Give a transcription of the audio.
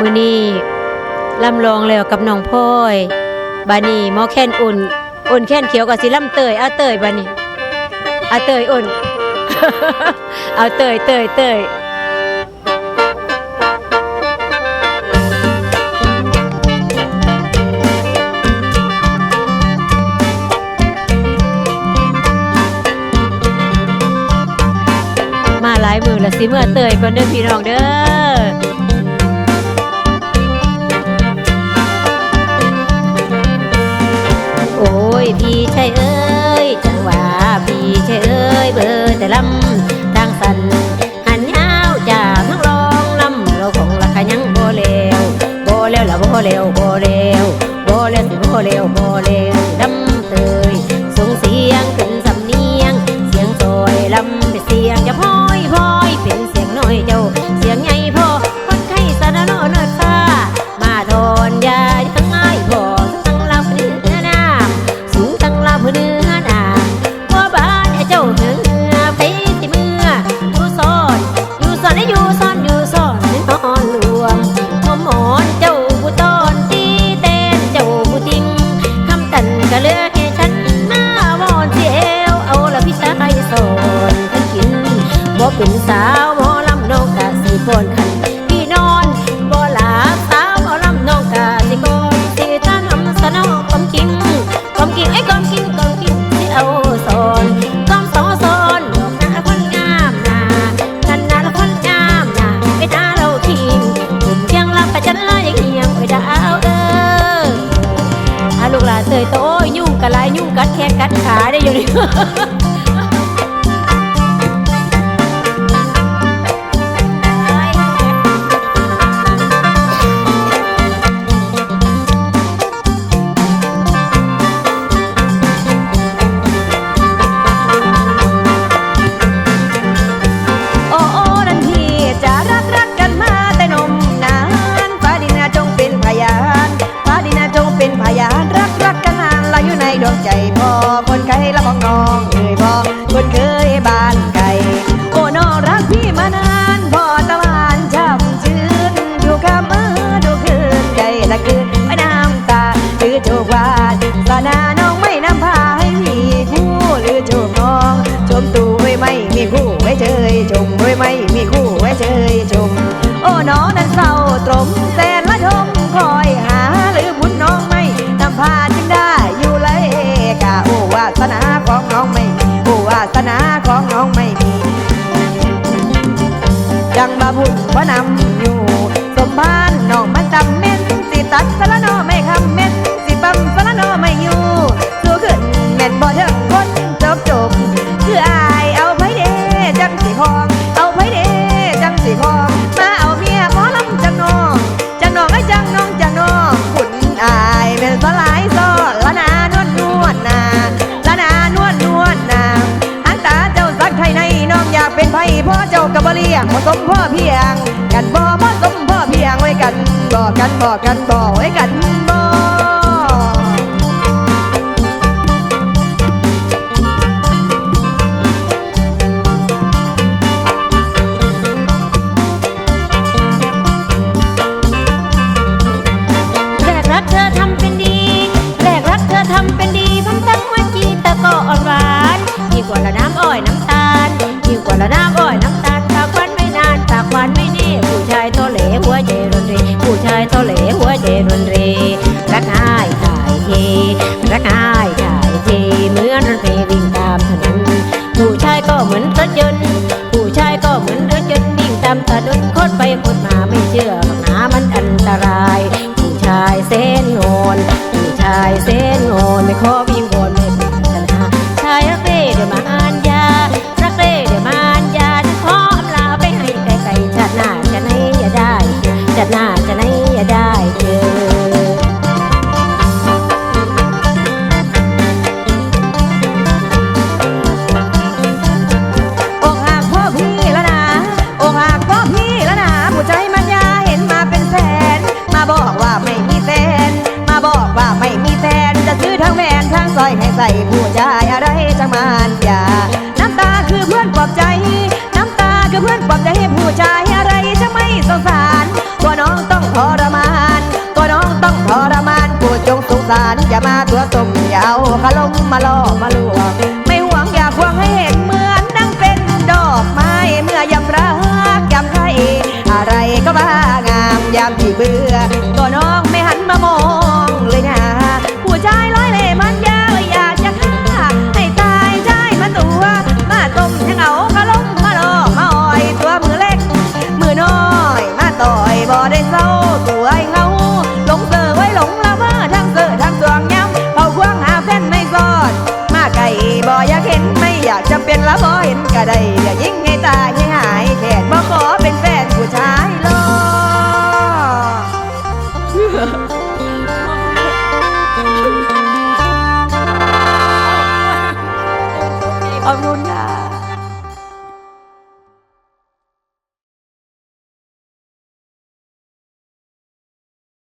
มือนี้ลำลองแล้วกับน้องพ่อยบานี้หมอแค้นอุ่นอุ่นแค้นเขียวกับสิลำเตยเอาเตยบานี้เอาเตยอุ่น เอาเตยเตยเตยมาหลายมือละสิเมื่อเตยก่อนเด้อพี่น้องเด้อ ยพี่ชายเอ้ยจังหวะพี่ชายเอ้ยเบอร์แต่ลำทางสันหันยาวจากทั้งรองลำเราของราคายังบ่เลวบ่แล้วละบ่เลวโบเลวโบเล้วสิบ่เลวบ่เลว กะสิปนขันพี่นอนบ่หลาสาวหมอลำน้องกะสิกอนสิท่านำสนองกำกินกำกินไอ้กำกินกำกินสิเอาสอนกำสอสอนดอกนาคนงามนากันนาละคนงามนาไปดาเราทีมถึงเพียงลำไปจันละยังเหี่ยงไปดาวเด้ออาลูกหลานเตยโตยุ่งกะลายยุ่งกัดแขนกัดขาได้อยู่นี่ ชมไม่มีคู่ไว้เชยชม โอ้น้องนั้นเศร้าตรมแสนละชมคอยหาหรือบุญน้องไม่นำพาจึงได้อยู่เลยกะโอ้วาสนาของน้องไม่มีโอ้วาสนาของน้องไม่มียังบาบุญว่านำอยู่ สมพานน้องมันจำเม่นสิตัดสล จังสีคองมาเอาเมียหมอลำจังนองจังนองไอ้จังน้องจังนองขุนอายเป็นสลายซอนละนานวดนวดนาละนานวดนวดนาหางตาเจ้าสักไทยในน้องอยากเป็นไผพ่อเจ้ากับบเลียงผสมพ่อเพียง กันบ่ผสมพ่อเพียงไว้กันบอกกันบอกกันบอกไว้กันบ่ นโงนไม่ขอวิ่ง อย่าเอาขลงมาล่อมาลวงไม่หวังอยากหวังให้เห็นเหมือนดังเป็นดอกไม้เมื่อยำรักยำไรอะไรก็ว่างามยามที่เบื่อก็น้องไม่หันมามองเลยนะผัวชายร้อยเลยมันยาวอยากจะฆ่าให้ตายใช่มันตัวมาต้มทั้งเอาขาลงมาล่อมาอ่อยตัวมือเล็กมือน้อยมาต่อย เห็นก็ได้อย่ายิ่งให้ตายให้หายแทนมาขอเป็นแฟนผู้ชายหรอเอารุนนะ